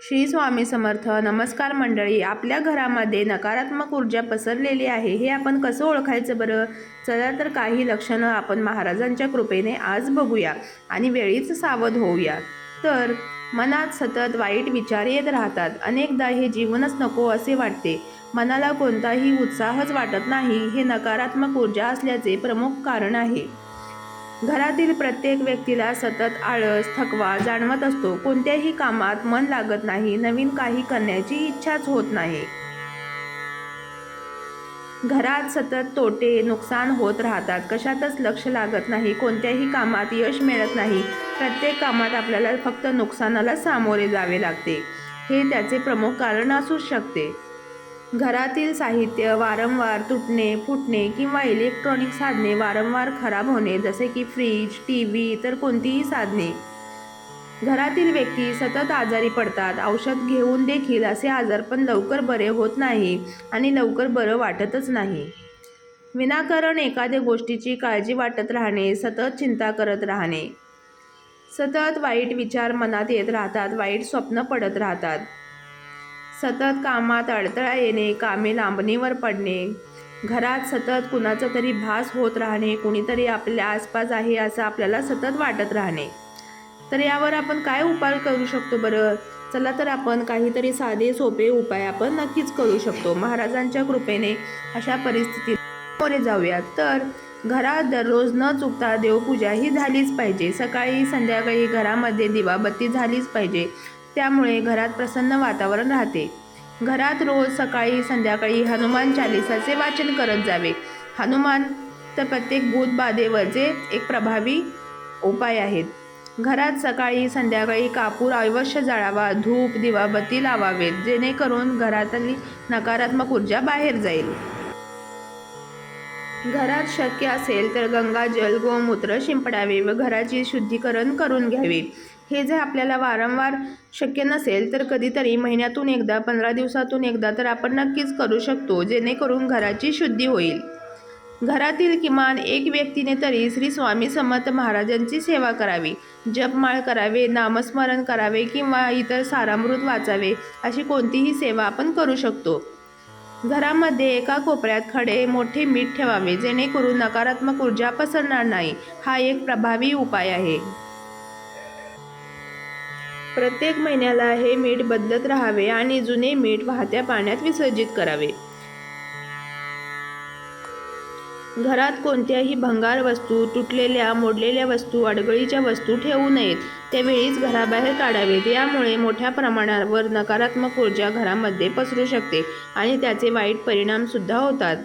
श्री स्वामी समर्थ नमस्कार मंडळी. आपल्या घरामध्ये नकारात्मक ऊर्जा पसरलेली आहे हे आपण कसं ओळखायचं बरं? चला तर काही लक्षणं आपण महाराजांच्या कृपेने आज बघूया आणि वेळीच सावध होऊया. तर मनात सतत वाईट विचार येत राहतात. अनेकदा हे जीवनच नको असे वाटते. मनाला कोणताही उत्साहच वाटत नाही. हे नकारात्मक ऊर्जा असल्याचे प्रमुख कारण आहे. घरातील प्रत्येक व्यक्तीला सतत आळस थकवा जाणवत असतो. कोणत्याही कामात मन लागत नाही नवीन काही करण्याची इच्छाच होत नाही. घरात सतत तोटे नुकसान होत राहतात. कशातच लक्ष लागत नाही कोणत्याही कामात यश मिळत नाही. प्रत्येक कामात आपल्याला फक्त नुकसानाला सामोरे जावे लागते. हे त्याचे प्रमुख कारण असू शकते. घरातील साहित्य वारंवार तुटणे फुटणे किंवा इलेक्ट्रॉनिक साधने वारंवार खराब होणे जसे की फ्रीज टी व्ही तर कोणतीही साधने. घरातील व्यक्ती सतत आजारी पडतात. औषध घेऊन देखील असे आजारपण लवकर बरे होत नाही आणि लवकर बरं वाटतच नाही. विनाकारण एखाद्या गोष्टीची काळजी वाटत राहणे सतत चिंता करत राहणे. सतत वाईट विचार मनात येत राहतात वाईट स्वप्न पडत राहतात. सतत कामात अडथळा येणे कामे लांबणीवर पडणे. घरात सतत कुणाचा तरी भास होत राहणे कुणीतरी आपल्या आसपास आहे असं आपल्याला सतत वाटत राहणे. तर यावर आपण काय उपाय करू शकतो बरं? चला तर आपण काहीतरी साधे सोपे उपाय आपण नक्कीच करू शकतो. महाराजांच्या कृपेने अशा परिस्थितीत सामोरे जाऊया तर घरात दररोज न चुकता देवपूजा ही झालीच पाहिजे. सकाळी संध्याकाळी घरामध्ये दिवाबत्ती झालीच पाहिजे. त्यामुळे घरात प्रसन्न वातावरण राहते. घरात रोज सकाळी संध्याकाळी हनुमान चालिसाचे वाचन करत जावे. हनुमान तर प्रत्येक भूतबाधेवरचे एक प्रभावी उपाय आहेत. घरात सकाळी संध्याकाळी कापूर अवश्य जाळावा धूप दिवाबत्ती लावावेत जेणेकरून घरातली नकारात्मक ऊर्जा बाहेर जाईल. घरात शक्य असेल तर गंगाजल गोमूत्र शिंपडावे व घराची शुद्धीकरण करून घ्यावे. हे जर आपल्याला वारंवार शक्य नसेल तर कधीतरी महिन्यातून एकदा पंधरा दिवसातून एकदा तर आपण नक्कीच करू शकतो जेणेकरून घराची शुद्धी होईल. घरातील किमान एक व्यक्तीने तरी श्री स्वामी समर्थ महाराजांची सेवा करावी. जपमाळ करावे नामस्मरण करावे किंवा इतर सारामृत वाचावे अशी कोणतीही सेवा आपण करू शकतो. घरामध्ये एका कोपऱ्यात खडे मोठे मीठ ठेवावे जेणेकरून नकारात्मक ऊर्जा पसरणार नाही. हा एक प्रभावी उपाय आहे. प्रत्येक महिन्याला हे मीठ बदलत राहावे आणि जुने मीठ वाहत्या पाण्यात विसर्जित करावे. घरात कोणत्याही भंगार वस्तू तुटलेल्या मोडलेल्या वस्तू अडगळीच्या वस्तू ठेवू नयेत. त्यावेळीच घराबाहेर काढावेत यामुळे मोठ्या प्रमाणावर नकारात्मक ऊर्जा घरामध्ये पसरू शकते आणि त्याचे वाईट परिणामसुद्धा होतात.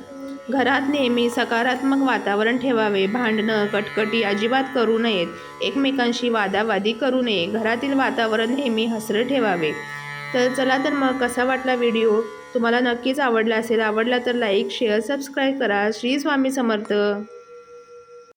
घरात नेहमी सकारात्मक वातावरण ठेवावे भांडणं कटकटी अजिबात करू नयेत. एकमेकांशी वादावादी करू नये. घरातील वातावरण नेहमी हसरं ठेवावे. तर चला तर मग कसा वाटला व्हिडिओ? तुम्हाला नक्कीच आवडला असेल आवडला तर लाईक शेअर सबस्क्राईब करा. श्री स्वामी समर्थ.